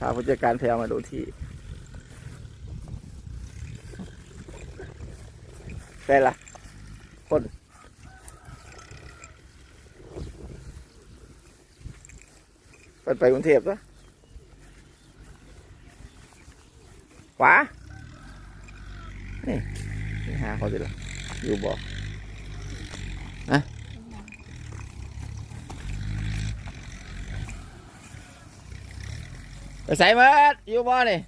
พาผู้จัดการแพรวมาดูที่ ได้ละคนไปไปกรุงเทพซะขวา นี่หาเขาสิละอยู่บ่นะ ไปใส่เมิดอยู่บ่นี่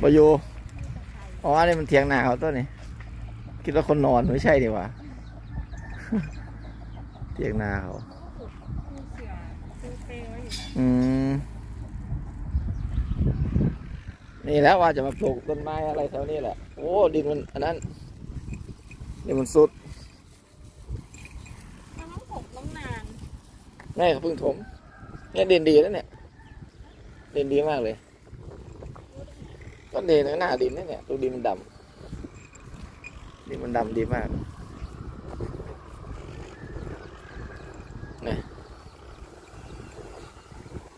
บ่อยู่อ๋อนนี้มันเถียงนาเขาตัวนี้คิดว่าคนนอนไม่ใช่ดีกว่าเถียงนาเขาปูเสือปูเปรย์ไว้อยู่อืมนี่แล้วว่าจะมาปลูกต้นไม้อะไรแถวนี้แหละ โอ้ดินมันอันนั้นดินมันสุด มันต้องถกต้องนาน นี่เขาเพิ่งถมเนี่ยดินดีแล้วเนี่ยดินดีมากเลยต้นดินหน้าดินนี่เนี่ยตัวดินมันดำดินมันดำดีมากนี่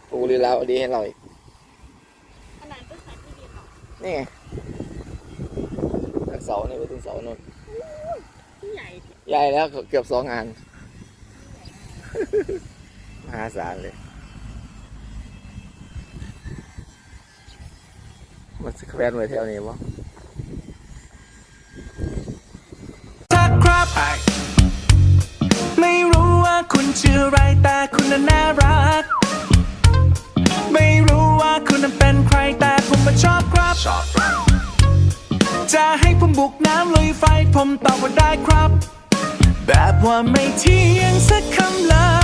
ปลูกลีลาวดีให้เราอีกขนาดต้นสายที่ดีหรอกนี่ไงจากเสานี่ไปถึงเสาโน่นที่ใหญ่ใหญ่แล้วเกือบสองงาน มหาศาลเลยมันสแควร์ไว้แถวนี้วะทักครับไม่รู้ว่าคุณชื่ออะไรแต่คุณน่ะน่ารัก ไม่รู้ว่าคุณนั้นเป็นใครแต่ผมมาชอบครับ จะให้ผมบุกน้ำลุยไฟผมตอบว่าได้ครับ แบบว่าไม่เที่ยงสักคำเลยอย